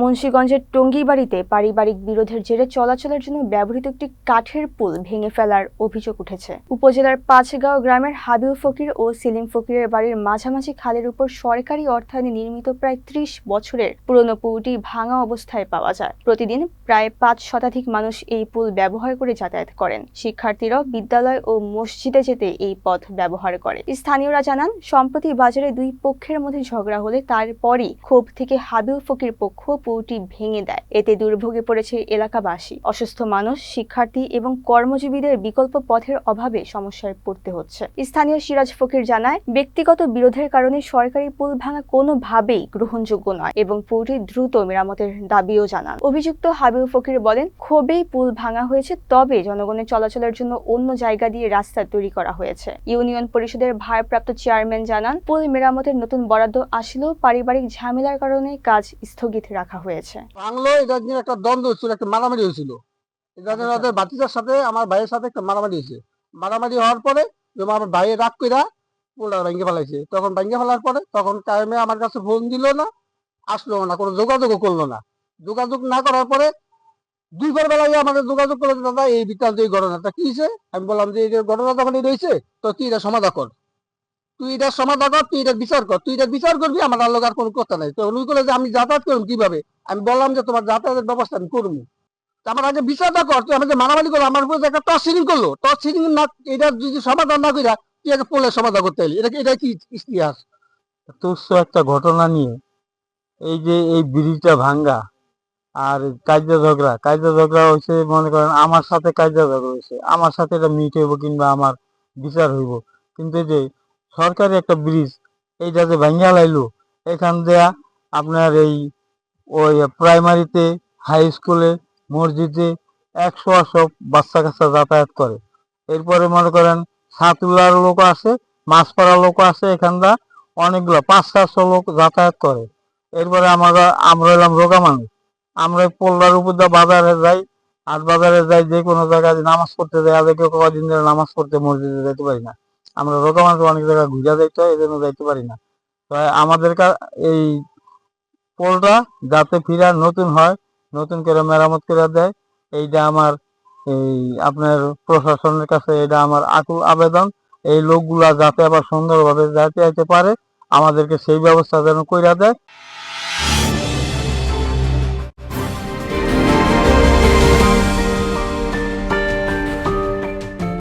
মুন্সীগঞ্জের টঙ্গীবাড়িতে পারিবারিক বিরোধের জেরে চলাচলের জন্য ব্যবহৃত একটি কাঠের পুল ভেঙে ফেলার অভিযোগ উঠেছে। উপজেলার পাঁচগাঁও গ্রামের হাবিব ফকির ও সেলিম ফকিরের বাড়ির মাঝামাঝি খালের উপর সরকারি অর্থায়নে নির্মিত প্রায় ত্রিশ বছরের পুরনো পুলটি ভাঙা অবস্থায় পাওয়া যায়। প্রতিদিন প্রায় পাঁচ শতাধিক মানুষ এই পুল ব্যবহার করে যাতায়াত করেন। শিক্ষার্থীরাও বিদ্যালয় ও মসজিদে যেতে এই পথ ব্যবহার করে। স্থানীয়রা জানান, সম্প্রতি বাজারে দুই পক্ষের মধ্যে ঝগড়া হলে তারপরই ক্ষোভ থেকে হাবিব ফকির পক্ষ পুলটি ভেঙে দেয়। এতে দুর্ভোগে পড়েছে এলাকাবাসী। অসুস্থ মানুষ, শিক্ষার্থী এবং কর্মজীবীদের বিকল্প পথের অভাবে সমস্যায় পড়তে হচ্ছে। স্থানীয় সিরাজ ফকির জানায়, ব্যক্তিগত বিরোধের কারণে সরকারি পুল ভাঙা কোনোভাবেই গ্রহণযোগ্য নয় এবং পুলটি দ্রুত মেরামতের দাবিও জানান। অভিযুক্ত হাবিব ফকির বলেন, ক্ষোভেই পুল ভাঙা হয়েছে, তবে জনগণের চলাচলের জন্য অন্য জায়গা দিয়ে রাস্তা তৈরি করা হয়েছে। ইউনিয়ন পরিষদের ভারপ্রাপ্ত চেয়ারম্যান জানান, পুল মেরামতের নতুন বরাদ্দ আসলেও পারিবারিক ঝামেলার কারণে কাজ স্থগিত রাখা হয়েছে। বাংলো এটা নিয়ে একটা দ্বন্দ্ব একটা মারামারি হয়েছিল। এটা ওদের বাতিজার সাথে আমার ভাইয়ের সাথে একটা মারামারি হয়েছে। মারামারি হওয়ার পরে আমার ভাইয়ের রাগ কইরা পোলটা ভেঙে ফেলাইছে তখন ভেঙে ফেলার পরে তখন টাইমে আমার কাছে ফোন দিল না আসলো না কোনো যোগাযোগও করল না। যোগাযোগ না করার পরে দুইবার বেলায় আমাদের যোগাযোগ করল দাদা এই বৃত্তান্ত এই ঘটনাটা কি আমি বললাম যে এই যে ঘটনা যখন এই রয়েছে তো তুই এটা সমাধা কর। তুই এটা সমাধা কর তুই এটা বিচার কর। তুই এটা বিচার করবি, আমার আলোক আর কোনো কথা নাই। তো উনি যে, আমি যাতায়াত করুন কীভাবে? আমি বললাম যে, তোমার যাতায়াতের ব্যবস্থা আমি করব আমার আগে বিচারটা কর, তুই আমাকে মারামারি করল আমার উপরে একটা টস সিলিং করল টস সিলিং না, এটা যদি সমাধান না কইরা, তুই আগে পোলের সমাধান করতে এলি এটা এটা কি ইতিহাস? তুচ্ছ একটা ঘটনা নিয়ে, এই যে এই ব্রিজটা ভাঙ্গা, আর কাজা ঝগড়া কাজা ঝগড়া হয়েছে মনে করেন, আমার সাথে কাজা ঝগড়া হয়েছে আমার সাথে এটা মিট হইব কিংবা আমার বিচার হইব। কিন্তু যে সরকারি একটা ব্রিজ এইটা যে ভাঙ্গা লাইলো। এখান দেয়া আপনার এই ওই প্রাইমারিতে হাই স্কুলে মসজিদে একশো একশো বাচ্চা কাচ্চা যাতায়াত করে। এরপরে মনে করেন সাতুলার লোক আছে মাছ পাড়ার লোক আছে এখানটা অনেকগুলো পাঁচ সাতশো লোক যাতায়াত করে। এরপরে আমরা আমরা এলাম রোগা মানুষ আমরা পোল্লার উপর দিয়ে বাজারে যাই, আর বাজারে যাই যে কোনো জায়গায় নামাজ পড়তে যাই আগে কেউ কদিন ধরে নামাজ পড়তে মসজিদে যেতে পারি না। আমরা রোগা মানুষ অনেক জায়গায় ঘুরে যাইতে হয় এই জন্য যাইতে পারি না। তো আমাদের এই পোলটা যাতে ফিরা নতুন হয়, নতুন করে মেরামত করে দেয়, এইটা আমার এই আপনার প্রশাসনের কাছে এটা আমার আকুল আবেদন। এই লোকগুলা যাতে আবার সুন্দরভাবে যাতে যেতে পারে, আমাদেরকে সেই ব্যবস্থা যেন কইরা দেয়।